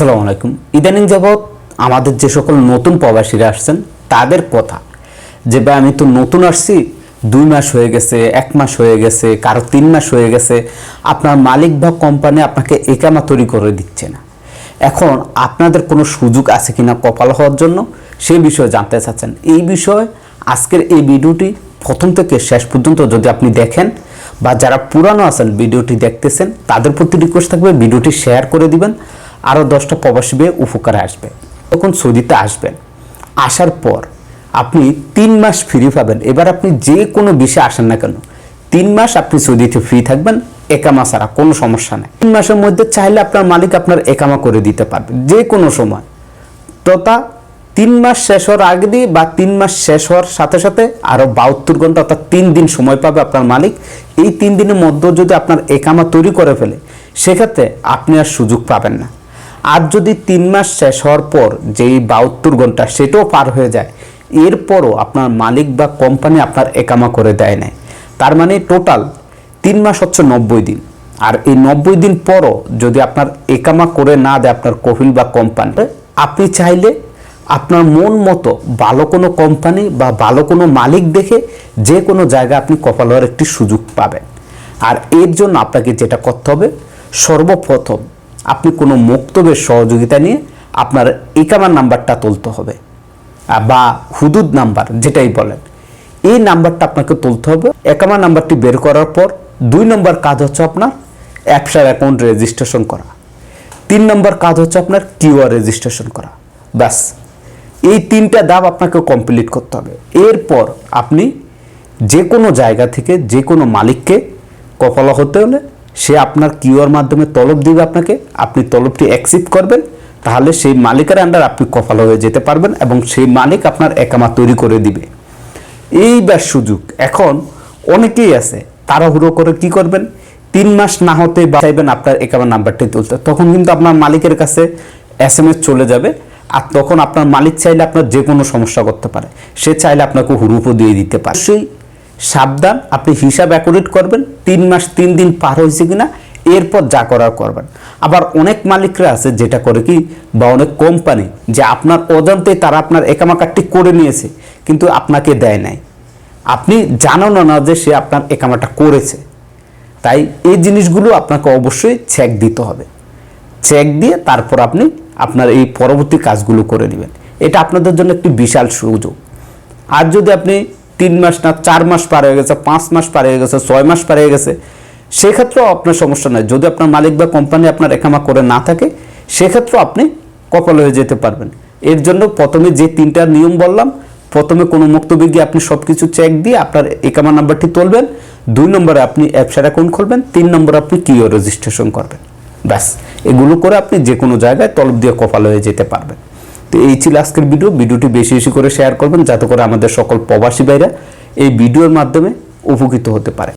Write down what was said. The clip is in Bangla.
আসসালামু আলাইকুম। ইদানিং যাবৎ আমাদের যে সকল নতুন প্রবাসীরা আসছেন, তাদের কথা যে, ভাই, আমি তো নতুন আসছি, দুই মাস হয়ে গেছে, এক মাস হয়ে গেছে, কারও তিন মাস হয়ে গেছে, আপনার মালিক বা কোম্পানি আপনাকে একামা তৈরি করে দিচ্ছে না। এখন আপনাদের কোনো সুযোগ আছে কিনা কপাল হওয়ার জন্য সেই বিষয়ে জানতে চাচ্ছেন। এই বিষয়ে আজকের এই ভিডিওটি প্রথম থেকে শেষ পর্যন্ত যদি আপনি দেখেন বা যারা পুরানো আছেন, ভিডিওটি দেখতেছেন, তাদের প্রতি রিকোয়েস্ট থাকবে ভিডিওটি শেয়ার করে দিবেন। আরও দশটা প্রবাসী পেয়ে উপকারে আসবে। তখন সৌদিতে আসবেন, আসার পর আপনি তিন মাস ফ্রি পাবেন। এবার আপনি যে কোনো বিষয়ে আসেন না কেন, তিন মাস আপনি সৌদিতে ফ্রি থাকবেন, একামা ছাড়া কোনো সমস্যা নেই। তিন মাসের মধ্যে চাইলে আপনার মালিক আপনার একামা করে দিতে পারবে, যে কোনো সময়। তথা তিন মাস শেষ হওয়ার আগে দিয়ে বা তিন মাস শেষ হওয়ার সাথে সাথে আরও বাহাত্তর ঘণ্টা অর্থাৎ তিন দিন সময় পাবে আপনার মালিক। এই তিন দিনের মধ্যে যদি আপনার একামা তৈরি করে ফেলে, সেক্ষেত্রে আপনি আর সুযোগ পাবেন না। আর যদি তিন মাস শেষ হওয়ার পর যেই বাহাত্তর ঘণ্টা সেটাও পার হয়ে যায়, এরপরও আপনার মালিক বা কোম্পানি আপনার একামা করে দেয় নাই। তার মানে টোটাল তিন মাস হচ্ছে নব্বই দিন। আর এই নব্বই দিন পরও যদি আপনার একামা করে না দেয় আপনার কহিল বা কোম্পানি আপনি চাইলে আপনার মন মতো ভালো কোনো কোম্পানি বা ভালো কোনো মালিক দেখে যে কোনো জায়গায় আপনি কপাল হওয়ার একটি সুযোগ পাবেন। আর এর জন্য আপনাকে যেটা করতে হবে, সর্বপ্রথম আপনি কোনো মক্তবের সহযোগিতা নিয়ে আপনার একামার নাম্বারটা তুলতে হবে বা হুদুদ নাম্বার যেটাই বলেন। এই নাম্বারটা আপনাকে তুলতে হবে। একামা নাম্বারটি বের করার পর দুই নম্বর কাজ হচ্ছে আপনার অ্যাপসার অ্যাকাউন্ট রেজিস্ট্রেশন করা। তিন নম্বর কাজ হচ্ছে আপনার কিউআর রেজিস্ট্রেশন করা। ব্যাস, এই তিনটা ধাপ আপনাকে কমপ্লিট করতে হবে। এরপর আপনি যে কোনো জায়গা থেকে যে কোনো মালিককে কপালা হতে হলে সে আপনার কিউআর মাধ্যমে তলব দিবে আপনাকে, আপনি তলবটি অ্যাকসেপ্ট করবেন, তাহলে সেই মালিকের আন্ডার আপনি কপালা হয়ে যেতে পারবেন এবং সেই মালিক আপনার একামা তৈরি করে দিবে। এইবার সুযোগ। এখন অনেকেই আছে, তাড়াহুড়ো করে কি করবেন? তিন মাস না হতে বা চাইবেন আপনার একামা নাম্বারটি তুলতে। তখন কিন্তু আপনার মালিকের কাছে এস চলে যাবে, আর তখন আপনার মালিক চাইলে আপনার যে কোনো সমস্যা করতে পারে। সে চাইলে আপনাকে হুরুপও দিয়ে দিতে পারে। সেই সাবধান, আপনি হিসাব অ্যাকুরেট করবেন, তিন মাস, তিন দিন পার হয়েছে কিনা, এরপর যা করার করবেন। আবার অনেক মালিকরা আছে যেটা করে কি, বা অনেক কোম্পানি যে আপনার অজান্তে তারা আপনার একামা কার্ডটি করে নিয়েছে, কিন্তু আপনাকে দেয় নাই। আপনি জানেন না যে সে আপনার একামাটা করেছে। তাই এই জিনিসগুলো আপনাকে অবশ্যই চেক দিতে হবে। চেক দিয়ে তারপর আপনি আপনার এই পরবর্তী কাজগুলো করে নেবেন। এটা আপনাদের জন্য একটি বিশাল সুযোগ। আর যদি আপনি তিন মাস না চার মাস পার হয়ে গেছে, পাঁচ মাস পার হয়ে গেছে, ছয় মাস পার হয়ে গেছে, সেক্ষেত্রেও আপনার সমস্যা নয় যদি আপনার মালিক বা কোম্পানি আপনার একামা করে না থাকে, সেক্ষেত্রেও আপনি কপাল হয়ে যেতে পারবেন। এর জন্য প্রথমে যে তিনটা নিয়ম বললাম, প্রথমে কোনো মুক্তবিজ্ঞ আপনি সব কিছু চেক দিয়ে আপনার একামা নাম্বারটি তুলবেন। দুই নম্বরে আপনি অ্যাপসার অ্যাকাউন্ট খুলবেন, তিন নম্বরে আপনি কিও রেজিস্ট্রেশন করবেন। ব্যাস, এগুলো করে আপনি যে কোনো জায়গায় তলব দিয়ে কপাল হয়ে যেতে পারবেন। তো এই ছিল আজকের ভিডিও ভিডিওটি বেশি বেশি করে শেয়ার করবেন, যাতে করে আমাদের সকল প্রবাসী ভাইরা এই ভিডিওর মাধ্যমে উপকৃত হতে পারে।